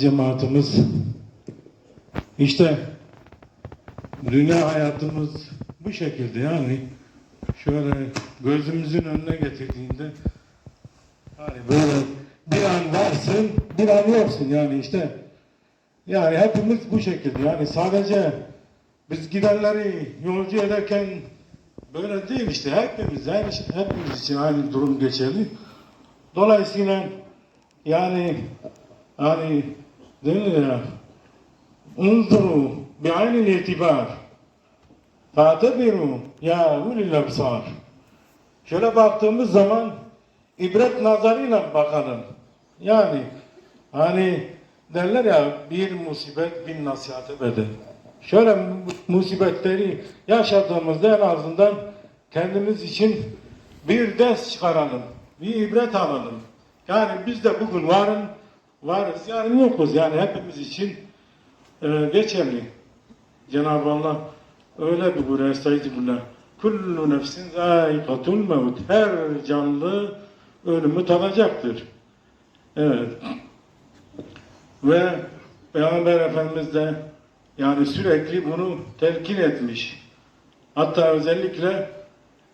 Cemaatimiz. İşte dünya hayatımız bu şekilde yani. Şöyle gözümüzün önüne getirdiğinde hani böyle bir an varsın bir an yoksun yani işte. Yani hepimiz bu şekilde yani sadece biz gidenleri yolcu ederken böyle değil işte. Hepimiz her hepimiz için aynı durum geçerli. Dolayısıyla yani hani ya unzuru bi'aynil itibar fa'tebiru ya ulil absar şöyle baktığımız zaman ibret nazarıyla bakalım. Yani hani derler ya bir musibet bin nasihate bedel. Şöyle mu- musibetleri yaşadığımızda en azından kendimiz için bir ders çıkaralım. Bir ibret alalım. Yani biz de bugün varın, varız. Yani yokuz. Yani hepimiz için e, geçerli. Cenab-ı Allah öyle bir buyuruyor. Estağfirullah. Kullu nefsin zâikatul mevt. Her canlı ölümü tadacaktır. Evet. Ve Peygamber Efendimiz de yani sürekli bunu telkin etmiş. Hatta özellikle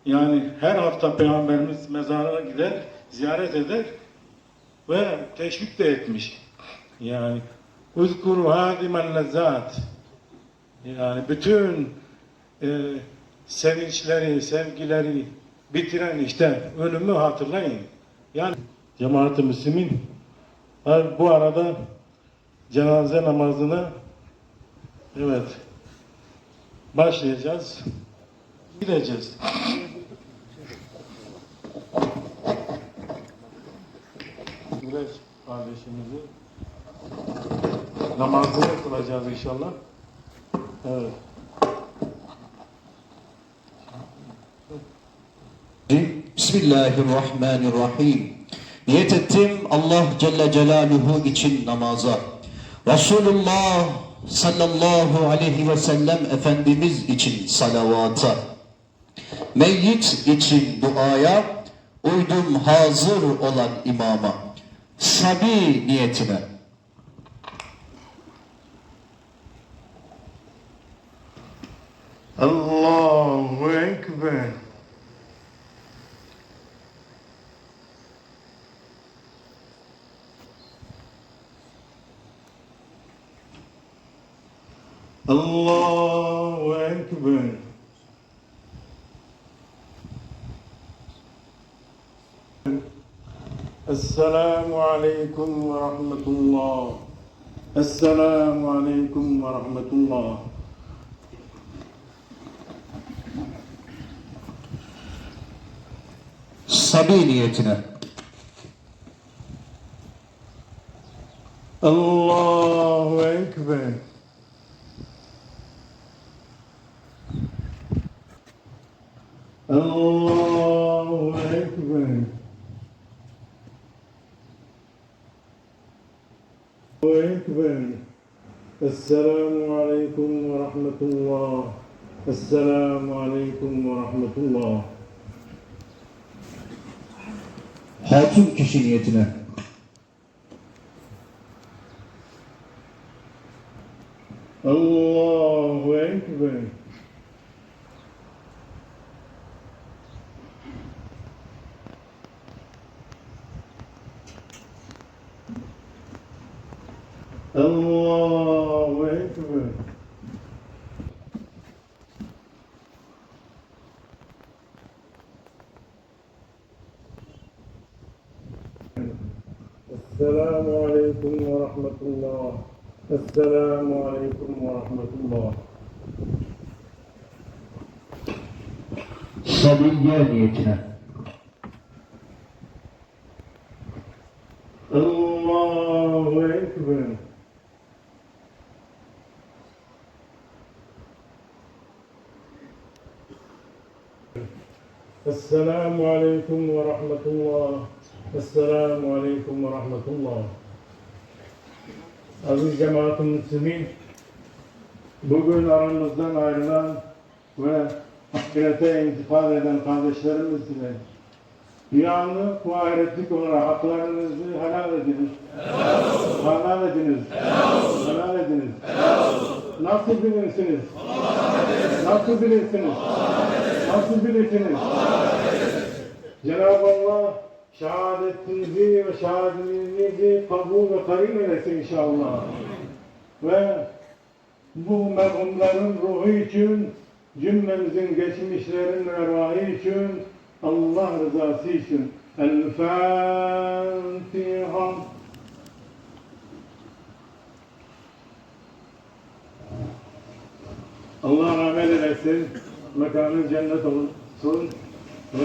yani her hafta Peygamberimiz mezarına gider, ziyaret eder ve teşvik de etmiş. Yani uzkuru hadimen lezzat yani bütün e, sevinçleri, sevgileri bitiren işte ölümü hatırlayın. Yani cemaat-ı müslimin bu arada cenaze namazına evet başlayacağız. Gideceğiz. Güreş kardeşimizi namazını kılacağız inşallah. Evet. Bismillahirrahmanirrahim. Niyet ettim Allah Celle Celaluhu için namaza. Resulullah sallallahu aleyhi ve sellem Efendimiz için salavata. Meyyit için duaya, uydum hazır olan imama. Sabi niyetine. Allahu Ekber. Allahu Ekber. Esselamu Aleyküm ve Rahmetullah. Esselamu Aleyküm ve Rahmetullah. Sabi niyetine. Allahu Ekber. Allahu Ekber. Allahu Ekber. Esselamu Aleyküm ve Rahmetullah. Esselamu Aleyküm ve Rahmetullah. Hatun kişi niyetine. Allahu Ekber. السلام عليكم ورحمة الله السلام عليكم ورحمة الله Sabiye niyetine. السلام عليكم ورحمة الله السلام عليكم ورحمة الله Aziz cemaat-ı müslimin bugün aramızdan ayrılan ve ahirete intikal eden kardeşlerimiz ile dünyanı ve ahiretlik olarak haklarınızı helal ediniz. Helal edin. ediniz. Helal ediniz. Nasıl bilirsiniz? Nasıl bilirsiniz? Nasıl bilirsiniz? Cenab-ı Allah şehadetinizi ve şehadetinizi kabul ve karim eylesin inşallah. Ve bu merhumların ruhu için, cümlemizin geçmişlerin ervahı için, Allah rızası için. El Fatiha. Allah rahmet eylesin. Mekanı cennet olsun. Ve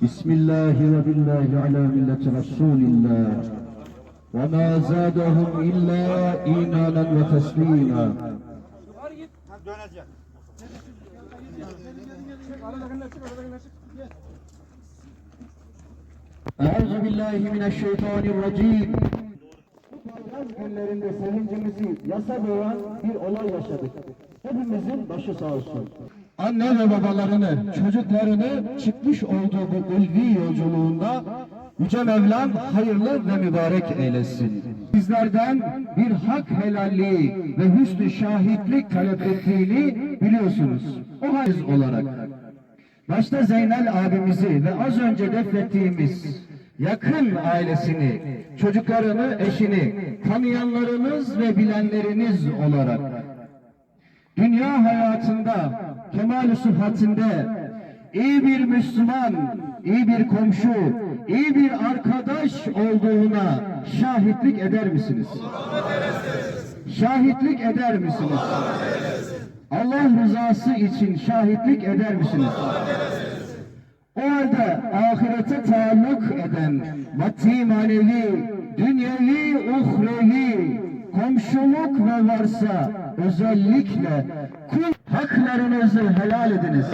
بسم الله وبالله على ملة رسول الله. وما زادهم إلا إيمانا وتسليما أعوذ بالله من الشيطان الرجيم Yaz günlerinde sevincimizi yasa boğan bir olay yaşadık. Hepimizin başı sağ olsun. Anne ve babalarını, çocuklarını çıkmış olduğu bu ulvi yolculuğunda Yüce Mevlam hayırlı ve mübarek eylesin. Bizlerden bir hak helalliği ve hüsnü şahitlik talep ettiğini biliyorsunuz. O haiz olarak. Başta Zeynel abimizi ve az önce defnettiğimiz yakın ailesini, çocuklarını, eşini, tanıyanlarınız ve bilenleriniz olarak dünya hayatında, kemal-i iyi bir Müslüman, iyi bir komşu, iyi bir arkadaş olduğuna şahitlik eder misiniz? Şahitlik eder misiniz? Allah rızası için şahitlik eder misiniz? O halde ahirete taalluk eden maddi manevi, dünyevi, uhrevi, komşuluk ve varsa özellikle kul haklarınızı helal ediniz.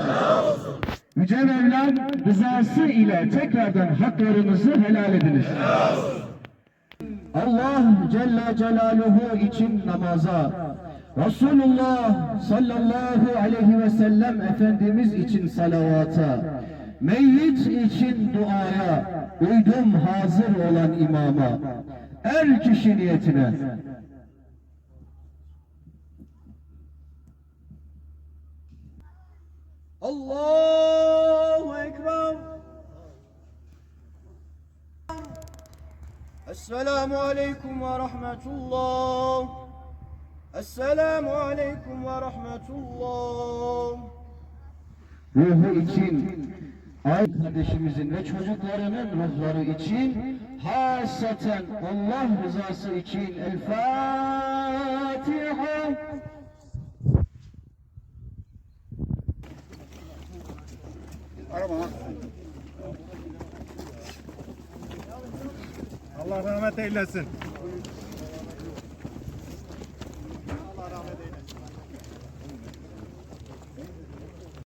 Yüce Mevlam rızası ile tekrardan haklarınızı helal ediniz. Allah Celle Celaluhu için namaza, Resulullah sallallahu aleyhi ve sellem Efendimiz için salavata, meyyit için duaya, uydum hazır olan imama, er kişi niyetine. Allahu Ekber. Esselamu Aleyküm ve Rahmetullah. Esselamu Aleyküm ve Rahmetullah. ruhu için, ay kardeşimizin ve çocuklarının ruhları için, hasaten Allah rızası için El Fatiha. Allah rahmet eylesin.